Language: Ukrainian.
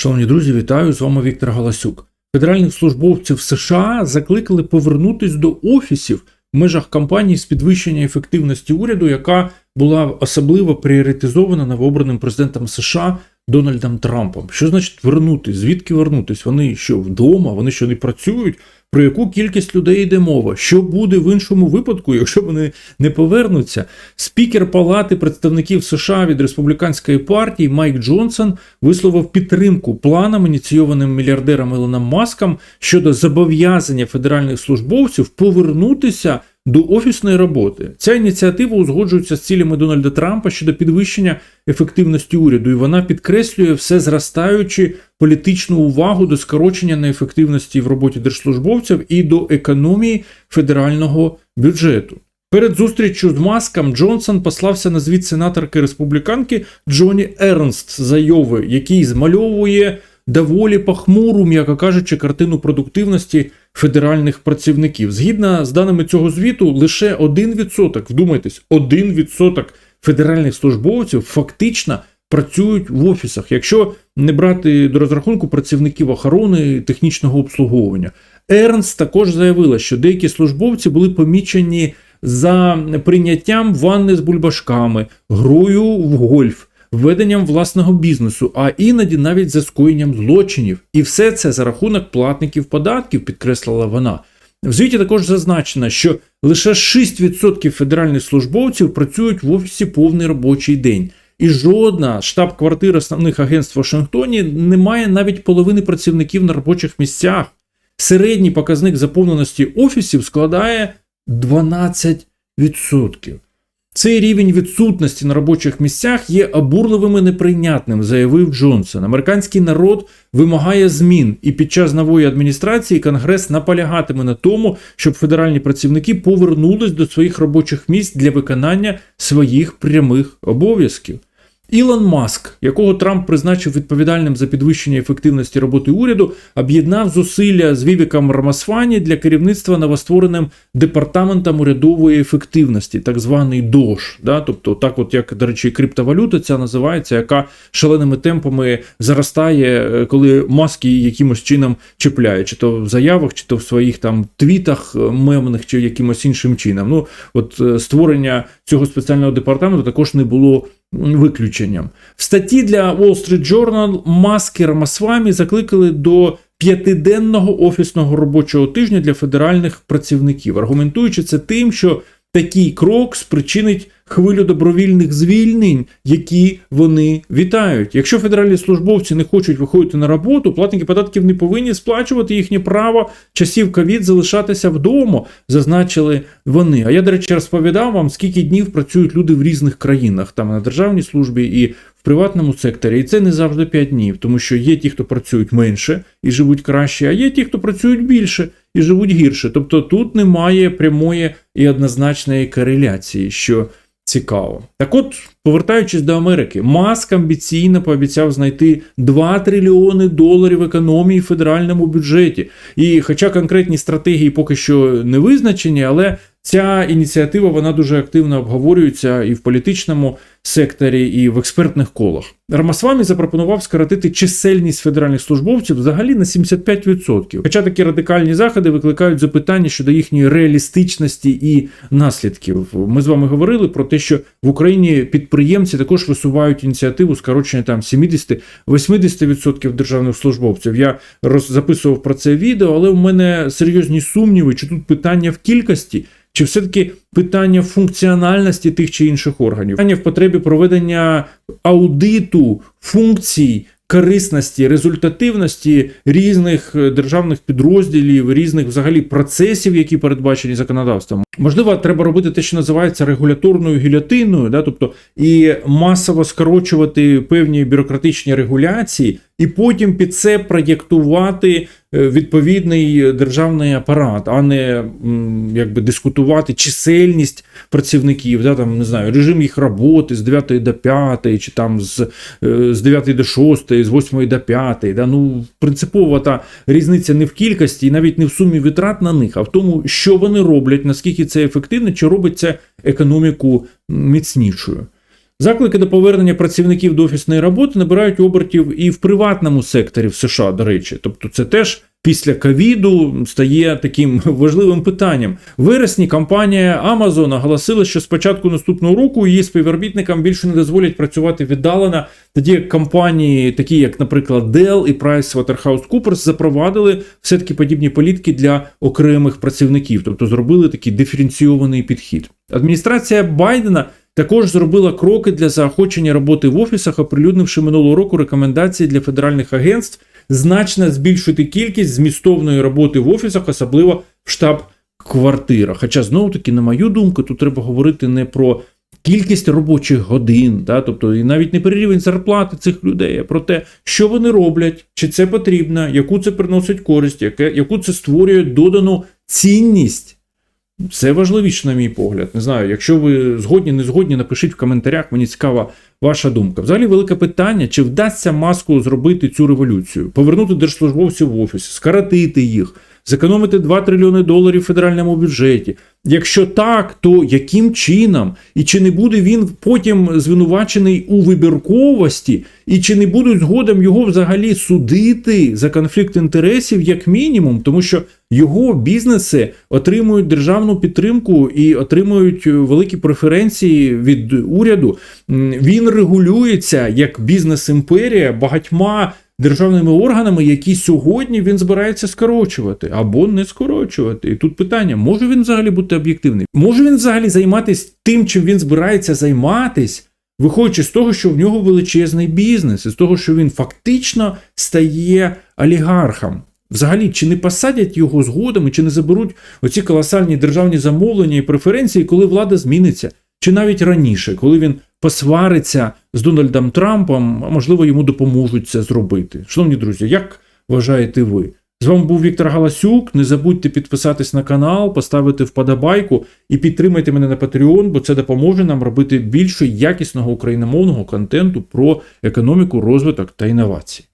Шановні друзі, вітаю з вами Віктор Галасюк. Федеральних службовців США закликали повернутись до офісів в межах кампанії з підвищення ефективності уряду, яка була особливо пріоритизована новообраним президентом США Дональдом Трампом. Що значить вернутись? Звідки вернутись? Вони що вдома? Вони що не працюють? Про яку кількість людей йде мова? Що буде в іншому випадку, якщо вони не повернуться? Спікер Палати представників США від республіканської партії Майк Джонсон висловив підтримку планам, ініційованим мільярдером Ілоном Маском щодо зобов'язання федеральних службовців повернутися до офісної роботи. Ця ініціатива узгоджується з цілями Дональда Трампа щодо підвищення ефективності уряду, і вона підкреслює все зростаючи політичну увагу до скорочення неефективності в роботі держслужбовців і до економії федерального бюджету. Перед зустрічю з Маском Джонсон послався на звіт сенаторки республіканки Джоні Ернст заяви, який змальовує доволі похмуру, м'яко кажучи, картину продуктивності федеральних працівників. Згідно з даними цього звіту, лише 1%, вдумайтесь, 1% федеральних службовців фактично працюють в офісах, якщо не брати до розрахунку працівників охорони і технічного обслуговування. Ернст також заявила, що деякі службовці були помічені за прийняттям ванни з бульбашками, грою в гольф, веденням власного бізнесу, а іноді навіть за скоєнням злочинів. І все це за рахунок платників податків, підкреслила вона. В звіті також зазначено, що лише 6% федеральних службовців працюють в офісі повний робочий день. І жодна штаб-квартира основних агентств Вашингтоні не має навіть половини працівників на робочих місцях. Середній показник заповненості офісів складає 12%. Цей рівень відсутності на робочих місцях є обурливим і неприйнятним, заявив Джонсон. Американський народ вимагає змін, і під час нової адміністрації Конгрес наполягатиме на тому, щоб федеральні працівники повернулись до своїх робочих місць для виконання своїх прямих обов'язків. Ілон Маск, якого Трамп призначив відповідальним за підвищення ефективності роботи уряду, об'єднав зусилля з Вівіком Рамасвані для керівництва новоствореним департаментом урядової ефективності, так званий ДОЖ. Да? Тобто, так, от як до речі, криптовалюта ця називається, яка шаленими темпами заростає, е, коли маски якимось чином чіпляє, чи то в заявах, чи то в своїх там твітах мемних, чи якимось іншим чином. Ну, от е, створення цього спеціального департаменту також не було виключенням. В статті для Wall Street Journal маски Рамасвамі закликали до п'ятиденного офісного робочого тижня для федеральних працівників, аргументуючи це тим, що такий крок спричинить хвилю добровільних звільнень, які вони вітають. Якщо федеральні службовці не хочуть виходити на роботу, платники податків не повинні сплачувати їхнє право часів ковід залишатися вдома, зазначили вони. А я, до речі, розповідав вам, скільки днів працюють люди в різних країнах, там на державній службі і в приватному секторі. І це не завжди 5 днів, тому що є ті, хто працюють менше і живуть краще, а є ті, хто працюють більше і живуть гірше. Тобто тут немає прямої і однозначної кореляції, що цікаво. Так от, повертаючись до Америки, Маск амбіційно пообіцяв знайти 2 трильйони доларів економії в федеральному бюджеті. І, хоча конкретні стратегії поки що не визначені, але ця ініціатива вона дуже активно обговорюється і в політичному секторі, і в експертних колах. Рамасвамі запропонував скоротити чисельність федеральних службовців взагалі на 75%. Хоча такі радикальні заходи викликають запитання щодо їхньої реалістичності і наслідків. Ми з вами говорили про те, що в Україні підприємці також висувають ініціативу скорочення там 70-80% державних службовців. Я роз... записував про це відео, але в мене серйозні сумніви, чи тут питання в кількості. Чи все-таки питання функціональності тих чи інших органів, питання в потребі проведення аудиту функцій, корисності, результативності різних е, державних підрозділів, різних взагалі процесів, які передбачені законодавством? Можливо, треба робити те, що називається регуляторною гілятиною, да, тобто і масово скорочувати певні бюрократичні регуляції, і потім під це проєктувати е, відповідний державний апарат, а не якби дискутувати чисельність працівників, да, там не знаю, режим їх роботи з 9 до 5, чи там з е, з 9 до 6, з 8 до 5. Да, ну принципова та різниця не в кількості і навіть не в сумі витрат на них, а в тому, що вони роблять, наскільки це ефективно, чи робить це економіку міцнішою. Заклики до повернення працівників до офісної роботи набирають обертів і в приватному секторі в США, до речі. Тобто, це теж після ковіду стає таким важливим питанням. В вересні компанія Amazon оголосила, що з початку наступного року її співробітникам більше не дозволять працювати віддалено, тоді як компанії, такі як, наприклад, Dell і PricewaterhouseCoopers, запровадили все-таки подібні політики для окремих працівників, тобто зробили такий диференційований підхід. Адміністрація Байдена. Також зробила кроки для заохочення роботи в офісах, оприлюднивши минулого року рекомендації для федеральних агентств значно збільшити кількість змістовної роботи в офісах, особливо в штаб-квартирах. Хоча, знову таки, на мою думку, тут треба говорити не про кількість робочих годин, да, тобто і навіть не про рівень зарплати цих людей, а про те, що вони роблять, чи це потрібно, яку це приносить користь, яке, яку це створює додану цінність. Це важливіше, на мій погляд. Не знаю, якщо ви згодні, не згодні, напишіть в коментарях, мені цікава ваша думка. Взагалі, велике питання, чи вдасться маску зробити цю революцію, повернути держслужбовців в офіс, скоротити їх, зекономити 2 трильйони доларів в федеральному бюджеті. Якщо так, то яким чином? І чи не буде він потім звинувачений у вибірковості, і чи не будуть згодом його взагалі судити за конфлікт інтересів, як мінімум, тому що його бізнеси отримують державну підтримку і отримують великі преференції від уряду. Він регулюється як бізнес-імперія багатьма державними органами, які сьогодні він збирається скорочувати або не скорочувати. І тут питання: може він взагалі бути об'єктивний? Може він взагалі займатися тим, чим він збирається займатись? Виходячи з того, що в нього величезний бізнес, і з того, що він фактично стає олігархом. Взагалі, чи не посадять його згодом, і чи не заберуть оці колосальні державні замовлення і преференції, коли влада зміниться, чи навіть раніше, коли він посвариться з Дональдом Трампом, а можливо йому допоможуть це зробити. Шановні друзі, як вважаєте ви? З вами був Віктор Галасюк. Не забудьте підписатись на канал, поставити вподобайку і підтримайте мене на Patreon, бо це допоможе нам робити більше якісного україномовного контенту про економіку, розвиток та інновації.